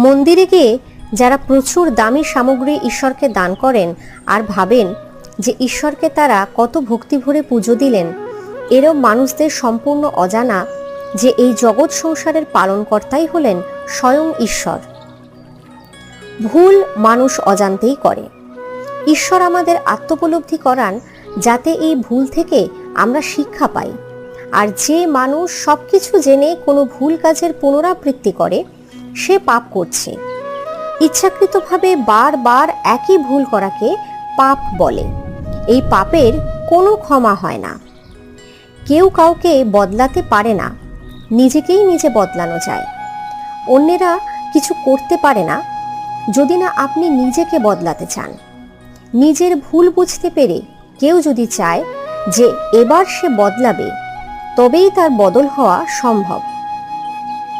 মন্দিরে গিয়ে যারা প্রচুর দামি সামগ্রী ঈশ্বরকে দান করেন আর ভাবেন যে ঈশ্বরকে তারা কত ভক্তি ভরে পুজো দিলেন এরম মানুষদের সম্পূর্ণ অজানা যে এই জগৎ সংসারের পালনকর্তাই হলেন স্বয়ং ঈশ্বর। ভুল মানুষ অজান্তেই করে। ঈশ্বর আমাদের আত্মোপলব্ধি করান যাতে এই ভুল থেকে আমরা শিক্ষা পাই। আর যে মানুষ সবকিছু জেনে কোনো ভুল কাজের পুনরাবৃত্তি করে সে পাপ করছে। ইচ্ছাকৃতভাবে বারবার একই ভুল করাকে পাপ বলে। এই পাপের কোনো ক্ষমা হয় না। কেউ কাউকে বদলাতে পারে না। নিজেকেই নিজে বদলানো যায়। অন্যেরা কিছু করতে পারে না, যদি না আপনি নিজেকে বদলাতে চান। নিজের ভুল বুঝতে পেরে কেউ যদি চায় যে এবার সে বদলাবে, তবেই তার বদল হওয়া সম্ভব।